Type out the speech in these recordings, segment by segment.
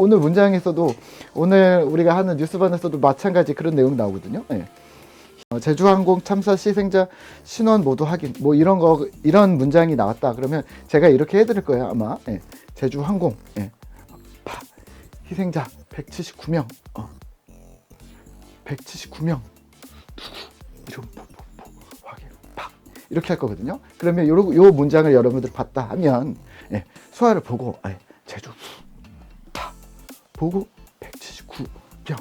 오늘 문장에서도 오늘 우리가 하는 뉴스반에서도 마찬가지 그런 내용 나오거든요. 예. 어, 제주항공 참사 희생자 신원 모두 확인 뭐 이런 거 이런 문장이 나왔다 그러면 제가 이렇게 해드릴 거예요 아마 예. 제주항공 예. 파, 희생자 179명 어. 179명 누구 이름 뭐, 뭐, 뭐, 확인 파 이렇게 할 거거든요 그러면 요, 요 문장을 여러분들 봤다 하면 예. 수화를 보고 아, 제주 파 보고 179명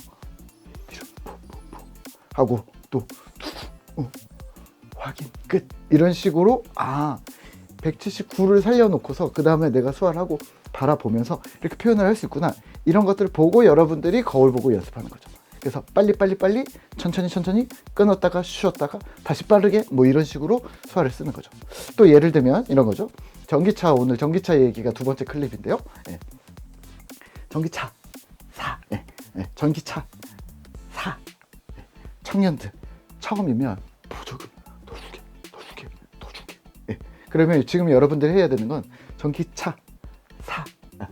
이름 뭐, 뭐, 뭐 하고 또 누구 어, 확인 끝. 이런 식으로 아 179를 살려놓고서 그 다음에 내가 수화를 하고 바라보면서 이렇게 표현을 할 수 있구나. 이런 것들을 보고 여러분들이 거울 보고 연습하는 거죠. 그래서 빨리 빨리 빨리 천천히 천천히 끊었다가 쉬었다가 다시 빠르게 뭐 이런 식으로 수화를 쓰는 거죠. 또 예를 들면 이런 거죠. 전기차 오늘 전기차 얘기가 두 번째 클립인데요. 예. 전기차. 전기차 사 예. 청년들 처음이면 보조금 더 줄게 더 줄게 더 줄게 예. 그러면 지금 여러분들이 해야 되는 건 전기차 사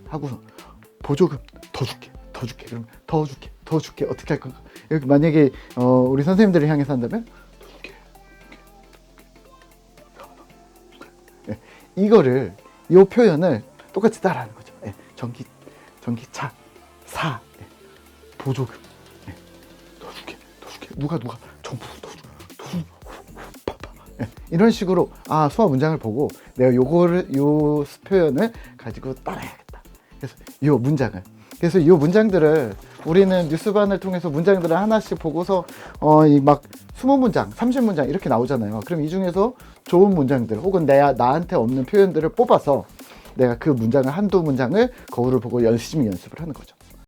하고 보조금 더 줄게 더 줄게 그러면 더 줄게 더 줄게 어떻게 할 건가 여기 만약에 어, 우리 선생님들을 향해서 한다면 더 줄게 예. 이거를 이 표현을 똑같이 따라하는 거죠 예. 전기 전기차 사 예. 보조금 예. 더 줄게 더 줄게 누가 누가 정부 더 줄게 더 파파. 예, 이런 식으로 아 수화 문장을 보고 내가 요거를 요 표현을 가지고 따라야겠다. 그래서 요 문장을 그래서 요 문장들을 우리는 뉴스반을 통해서 문장들을 하나씩 보고서 어 이 막 20문장, 30문장 이렇게 나오잖아요. 그럼 이 중에서 좋은 문장들 혹은 내가 나한테 없는 표현들을 뽑아서 내가 그 문장을 한두 문장을 거울을 보고 열심히 연습을 하는 거죠.